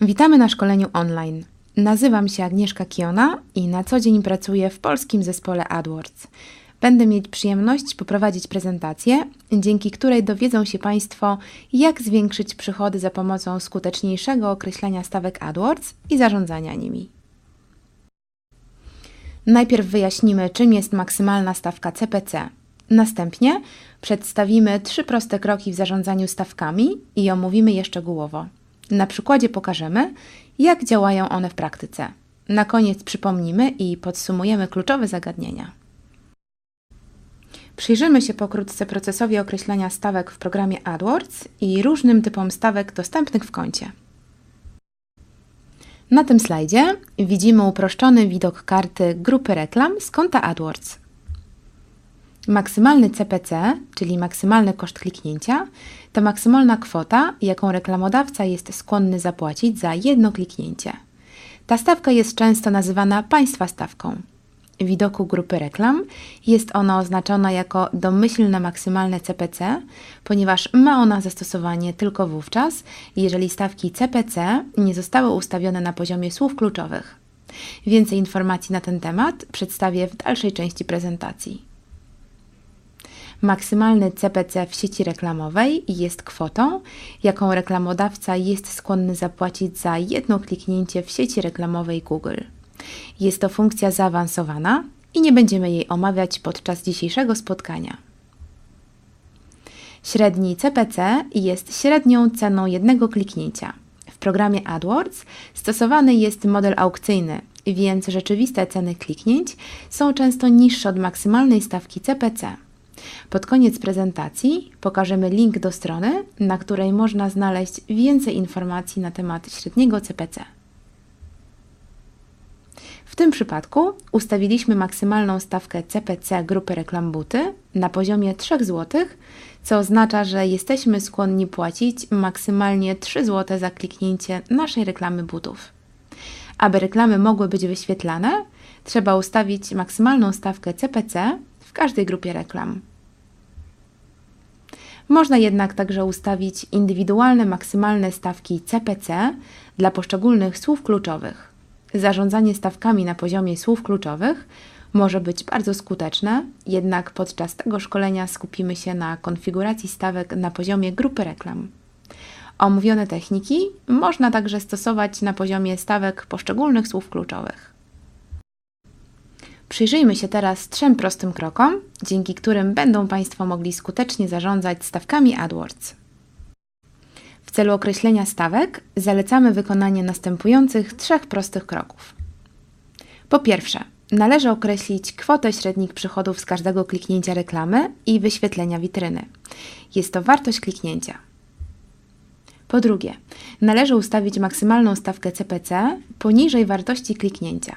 Witamy na szkoleniu online. Nazywam się Agnieszka Kiona i na co dzień pracuję w polskim zespole AdWords. Będę mieć przyjemność poprowadzić prezentację, dzięki której dowiedzą się Państwo, jak zwiększyć przychody za pomocą skuteczniejszego określenia stawek AdWords i zarządzania nimi. Najpierw wyjaśnimy, czym jest maksymalna stawka CPC. Następnie przedstawimy trzy proste kroki w zarządzaniu stawkami i omówimy je szczegółowo. Na przykładzie pokażemy, jak działają one w praktyce. Na koniec przypomnimy i podsumujemy kluczowe zagadnienia. Przyjrzymy się pokrótce procesowi określania stawek w programie AdWords i różnym typom stawek dostępnych w koncie. Na tym slajdzie widzimy uproszczony widok karty grupy reklam z konta AdWords. Maksymalny CPC, czyli maksymalny koszt kliknięcia, to maksymalna kwota, jaką reklamodawca jest skłonny zapłacić za jedno kliknięcie. Ta stawka jest często nazywana państwa stawką. W widoku grupy reklam jest ona oznaczona jako domyślne maksymalne CPC, ponieważ ma ona zastosowanie tylko wówczas, jeżeli stawki CPC nie zostały ustawione na poziomie słów kluczowych. Więcej informacji na ten temat przedstawię w dalszej części prezentacji. Maksymalny CPC w sieci reklamowej jest kwotą, jaką reklamodawca jest skłonny zapłacić za jedno kliknięcie w sieci reklamowej Google. Jest to funkcja zaawansowana i nie będziemy jej omawiać podczas dzisiejszego spotkania. Średni CPC jest średnią ceną jednego kliknięcia. W programie AdWords stosowany jest model aukcyjny, więc rzeczywiste ceny kliknięć są często niższe od maksymalnej stawki CPC. Pod koniec prezentacji pokażemy link do strony, na której można znaleźć więcej informacji na temat średniego CPC. W tym przypadku ustawiliśmy maksymalną stawkę CPC grupy reklam buty na poziomie 3 zł, co oznacza, że jesteśmy skłonni płacić maksymalnie 3 zł za kliknięcie naszej reklamy butów. Aby reklamy mogły być wyświetlane, trzeba ustawić maksymalną stawkę CPC każdej grupie reklam. Można jednak także ustawić indywidualne maksymalne stawki CPC dla poszczególnych słów kluczowych. Zarządzanie stawkami na poziomie słów kluczowych może być bardzo skuteczne, jednak podczas tego szkolenia skupimy się na konfiguracji stawek na poziomie grupy reklam. Omówione techniki można także stosować na poziomie stawek poszczególnych słów kluczowych. Przyjrzyjmy się teraz trzem prostym krokom, dzięki którym będą Państwo mogli skutecznie zarządzać stawkami AdWords. W celu określenia stawek zalecamy wykonanie następujących trzech prostych kroków. Po pierwsze, należy określić kwotę średnich przychodów z każdego kliknięcia reklamy i wyświetlenia witryny. Jest to wartość kliknięcia. Po drugie, należy ustawić maksymalną stawkę CPC poniżej wartości kliknięcia.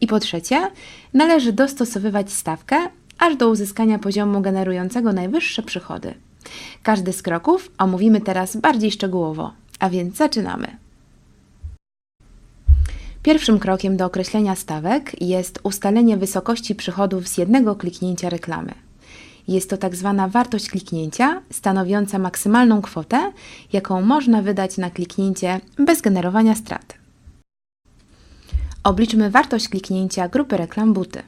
I po trzecie, należy dostosowywać stawkę aż do uzyskania poziomu generującego najwyższe przychody. Każdy z kroków omówimy teraz bardziej szczegółowo, a więc zaczynamy. Pierwszym krokiem do określenia stawek jest ustalenie wysokości przychodów z jednego kliknięcia reklamy. Jest to tak zwana wartość kliknięcia, stanowiąca maksymalną kwotę, jaką można wydać na kliknięcie bez generowania strat. Obliczmy wartość kliknięcia grupy reklam buty.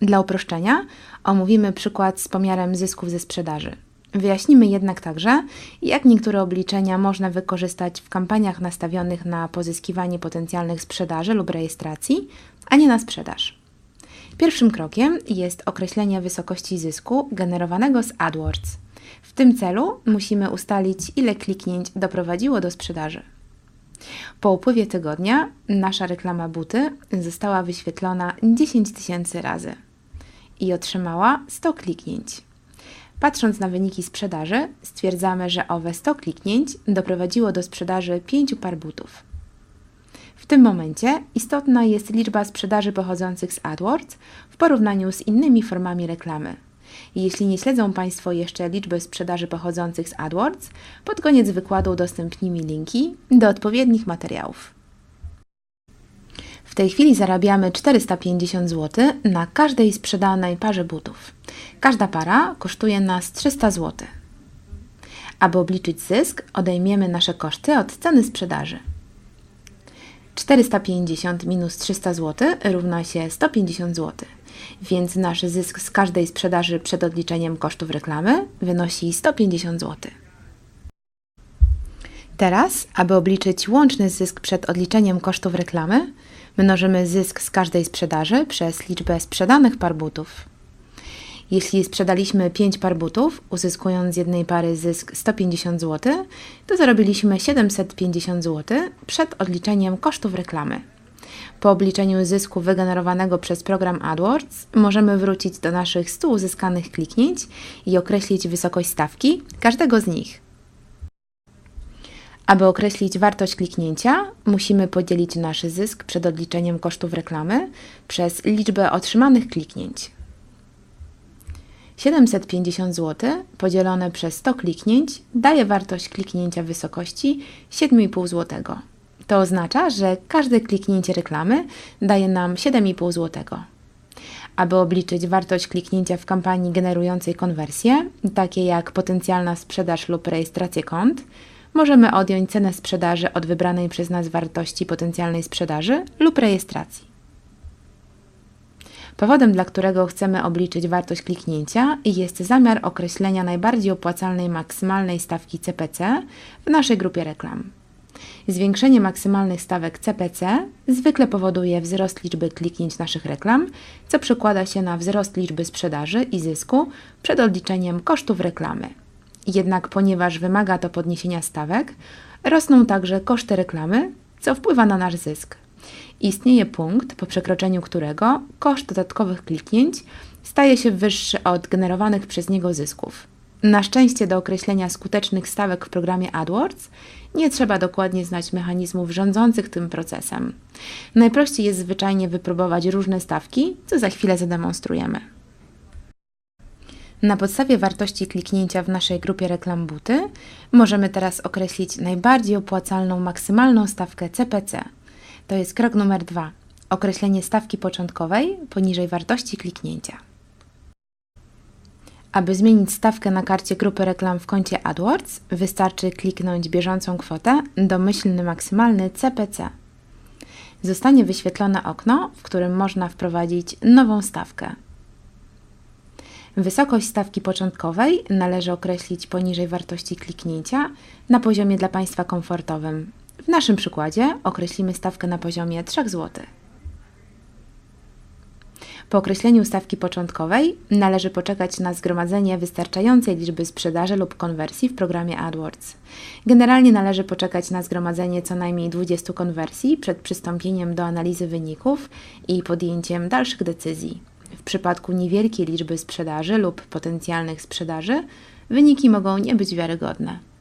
Dla uproszczenia omówimy przykład z pomiarem zysków ze sprzedaży. Wyjaśnimy jednak także, jak niektóre obliczenia można wykorzystać w kampaniach nastawionych na pozyskiwanie potencjalnych sprzedaży lub rejestracji, a nie na sprzedaż. Pierwszym krokiem jest określenie wysokości zysku generowanego z AdWords. W tym celu musimy ustalić, ile kliknięć doprowadziło do sprzedaży. Po upływie tygodnia nasza reklama buty została wyświetlona 10 tysięcy razy i otrzymała 100 kliknięć. Patrząc na wyniki sprzedaży, stwierdzamy, że owe 100 kliknięć doprowadziło do sprzedaży 5 par butów. W tym momencie istotna jest liczba sprzedaży pochodzących z AdWords w porównaniu z innymi formami reklamy. Jeśli nie śledzą Państwo jeszcze liczby sprzedaży pochodzących z AdWords, pod koniec wykładu udostępnimy linki do odpowiednich materiałów. W tej chwili zarabiamy 450 zł na każdej sprzedanej parze butów. Każda para kosztuje nas 300 zł. Aby obliczyć zysk, odejmiemy nasze koszty od ceny sprzedaży. 450 minus 300 zł równa się 150 zł, więc nasz zysk z każdej sprzedaży przed odliczeniem kosztów reklamy wynosi 150 zł. Teraz, aby obliczyć łączny zysk przed odliczeniem kosztów reklamy, mnożymy zysk z każdej sprzedaży przez liczbę sprzedanych par butów. Jeśli sprzedaliśmy 5 par butów, uzyskując z jednej pary zysk 150 zł, to zarobiliśmy 750 zł przed odliczeniem kosztów reklamy. Po obliczeniu zysku wygenerowanego przez program AdWords możemy wrócić do naszych 100 uzyskanych kliknięć i określić wysokość stawki każdego z nich. Aby określić wartość kliknięcia, musimy podzielić nasz zysk przed odliczeniem kosztów reklamy przez liczbę otrzymanych kliknięć. 750 zł podzielone przez 100 kliknięć daje wartość kliknięcia wysokości 7,5 zł. To oznacza, że każde kliknięcie reklamy daje nam 7,5 zł. Aby obliczyć wartość kliknięcia w kampanii generującej konwersję, takie jak potencjalna sprzedaż lub rejestrację kont, możemy odjąć cenę sprzedaży od wybranej przez nas wartości potencjalnej sprzedaży lub rejestracji. Powodem, dla którego chcemy obliczyć wartość kliknięcia, jest zamiar określenia najbardziej opłacalnej maksymalnej stawki CPC w naszej grupie reklam. Zwiększenie maksymalnych stawek CPC zwykle powoduje wzrost liczby kliknięć naszych reklam, co przekłada się na wzrost liczby sprzedaży i zysku przed odliczeniem kosztów reklamy. Jednak ponieważ wymaga to podniesienia stawek, rosną także koszty reklamy, co wpływa na nasz zysk. Istnieje punkt, po przekroczeniu którego koszt dodatkowych kliknięć staje się wyższy od generowanych przez niego zysków. Na szczęście do określenia skutecznych stawek w programie AdWords nie trzeba dokładnie znać mechanizmów rządzących tym procesem. Najprościej jest zwyczajnie wypróbować różne stawki, co za chwilę zademonstrujemy. Na podstawie wartości kliknięcia w naszej grupie reklam buty możemy teraz określić najbardziej opłacalną maksymalną stawkę CPC. To jest krok numer dwa. Określenie stawki początkowej poniżej wartości kliknięcia. Aby zmienić stawkę na karcie grupy reklam w koncie AdWords, wystarczy kliknąć bieżącą kwotę domyślny maksymalny CPC. Zostanie wyświetlone okno, w którym można wprowadzić nową stawkę. Wysokość stawki początkowej należy określić poniżej wartości kliknięcia na poziomie dla Państwa komfortowym. W naszym przykładzie określimy stawkę na poziomie 3 zł. Po określeniu stawki początkowej należy poczekać na zgromadzenie wystarczającej liczby sprzedaży lub konwersji w programie AdWords. Generalnie należy poczekać na zgromadzenie co najmniej 20 konwersji przed przystąpieniem do analizy wyników i podjęciem dalszych decyzji. W przypadku niewielkiej liczby sprzedaży lub potencjalnych sprzedaży wyniki mogą nie być wiarygodne.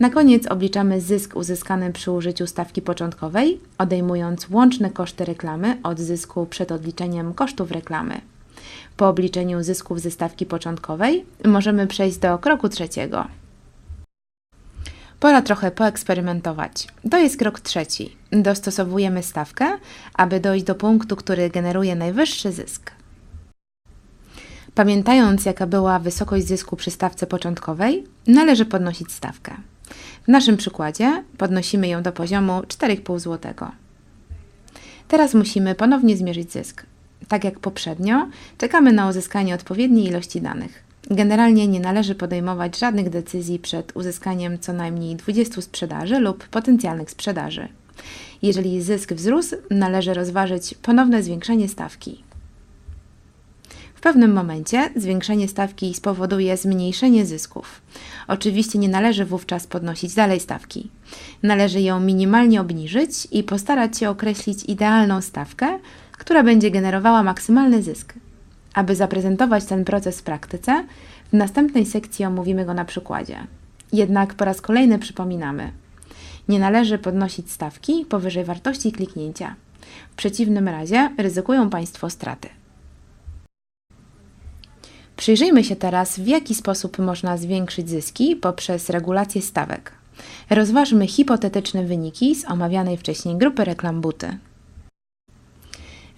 Na koniec obliczamy zysk uzyskany przy użyciu stawki początkowej, odejmując łączne koszty reklamy od zysku przed odliczeniem kosztów reklamy. Po obliczeniu zysków ze stawki początkowej możemy przejść do kroku trzeciego. Pora trochę poeksperymentować. To jest krok trzeci. Dostosowujemy stawkę, aby dojść do punktu, który generuje najwyższy zysk. Pamiętając, jaka była wysokość zysku przy stawce początkowej, należy podnosić stawkę. W naszym przykładzie podnosimy ją do poziomu 4,5 zł. Teraz musimy ponownie zmierzyć zysk. Tak jak poprzednio, czekamy na uzyskanie odpowiedniej ilości danych. Generalnie nie należy podejmować żadnych decyzji przed uzyskaniem co najmniej 20 sprzedaży lub potencjalnych sprzedaży. Jeżeli zysk wzrósł, należy rozważyć ponowne zwiększenie stawki. Pewnym momencie zwiększenie stawki spowoduje zmniejszenie zysków. Oczywiście nie należy wówczas podnosić dalej stawki. Należy ją minimalnie obniżyć i postarać się określić idealną stawkę, która będzie generowała maksymalny zysk. Aby zaprezentować ten proces w praktyce, w następnej sekcji omówimy go na przykładzie. Jednak po raz kolejny przypominamy: nie należy podnosić stawki powyżej wartości kliknięcia. W przeciwnym razie ryzykują Państwo straty. Przyjrzyjmy się teraz, w jaki sposób można zwiększyć zyski poprzez regulację stawek. Rozważmy hipotetyczne wyniki z omawianej wcześniej grupy reklam buty.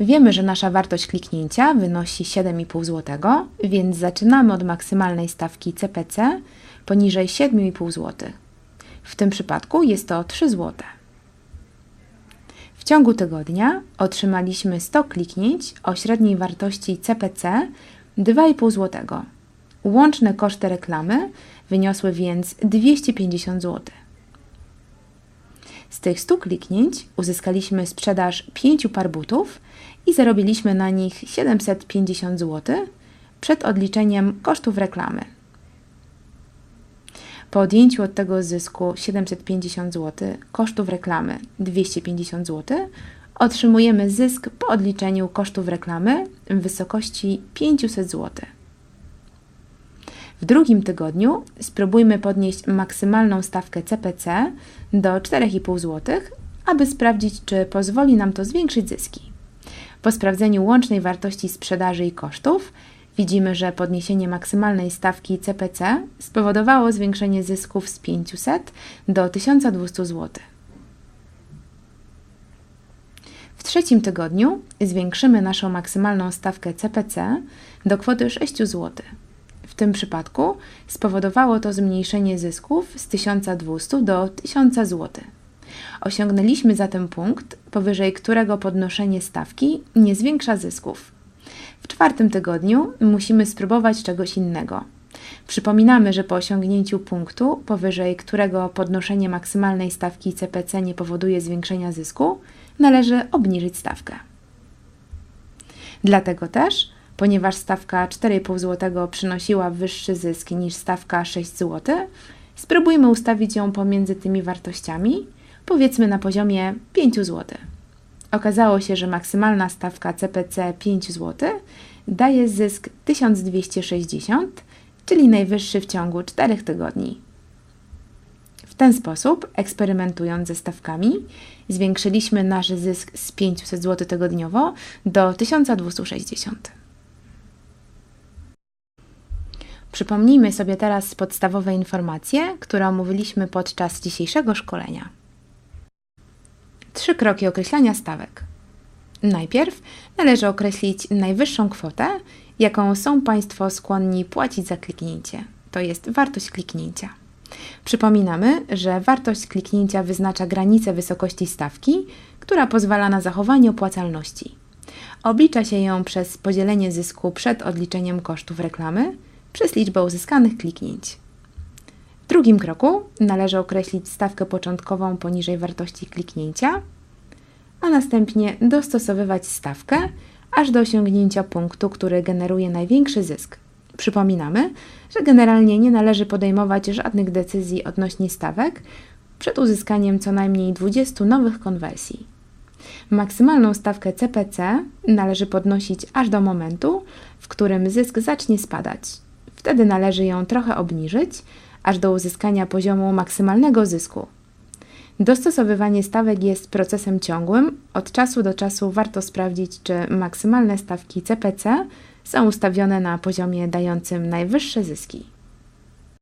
Wiemy, że nasza wartość kliknięcia wynosi 7,5 zł, więc zaczynamy od maksymalnej stawki CPC poniżej 7,5 zł. W tym przypadku jest to 3 zł. ciągu tygodnia otrzymaliśmy 100 kliknięć o średniej wartości CPC 2,5 zł. Łączne koszty reklamy wyniosły więc 250 zł. Z tych 100 kliknięć uzyskaliśmy sprzedaż 5 par butów i zarobiliśmy na nich 750 zł przed odliczeniem kosztów reklamy. Po odjęciu od tego zysku 750 zł, kosztów reklamy 250 zł, otrzymujemy zysk po odliczeniu kosztów reklamy w wysokości 500 zł. W drugim tygodniu spróbujmy podnieść maksymalną stawkę CPC do 4,5 zł, aby sprawdzić, czy pozwoli nam to zwiększyć zyski. Po sprawdzeniu łącznej wartości sprzedaży i kosztów widzimy, że podniesienie maksymalnej stawki CPC spowodowało zwiększenie zysków z 500 do 1200 zł. W trzecim tygodniu zwiększymy naszą maksymalną stawkę CPC do kwoty 6 zł. W tym przypadku spowodowało to zmniejszenie zysków z 1200 do 1000 zł. Osiągnęliśmy zatem punkt, powyżej którego podnoszenie stawki nie zwiększa zysków. W czwartym tygodniu musimy spróbować czegoś innego. Przypominamy, że po osiągnięciu punktu, powyżej którego podnoszenie maksymalnej stawki CPC nie powoduje zwiększenia zysku, należy obniżyć stawkę. Dlatego też, ponieważ stawka 4,5 zł przynosiła wyższy zysk niż stawka 6 zł, spróbujmy ustawić ją pomiędzy tymi wartościami, powiedzmy na poziomie 5 zł. Okazało się, że maksymalna stawka CPC 5 zł daje zysk 1260, czyli najwyższy w ciągu 4 tygodni. Ten sposób, eksperymentując ze stawkami, zwiększyliśmy nasz zysk z 500 zł tygodniowo do 1260. Przypomnijmy sobie teraz podstawowe informacje, które omówiliśmy podczas dzisiejszego szkolenia. Trzy kroki określania stawek. Najpierw należy określić najwyższą kwotę, jaką są Państwo skłonni płacić za kliknięcie, to jest wartość kliknięcia. Przypominamy, że wartość kliknięcia wyznacza granicę wysokości stawki, która pozwala na zachowanie opłacalności. Oblicza się ją przez podzielenie zysku przed odliczeniem kosztów reklamy przez liczbę uzyskanych kliknięć. W drugim kroku należy określić stawkę początkową poniżej wartości kliknięcia, a następnie dostosowywać stawkę aż do osiągnięcia punktu, który generuje największy zysk. Przypominamy, że generalnie nie należy podejmować żadnych decyzji odnośnie stawek przed uzyskaniem co najmniej 20 nowych konwersji. Maksymalną stawkę CPC należy podnosić aż do momentu, w którym zysk zacznie spadać. Wtedy należy ją trochę obniżyć, aż do uzyskania poziomu maksymalnego zysku. Dostosowywanie stawek jest procesem ciągłym. Od czasu do czasu warto sprawdzić, czy maksymalne stawki CPC są ustawione na poziomie dającym najwyższe zyski.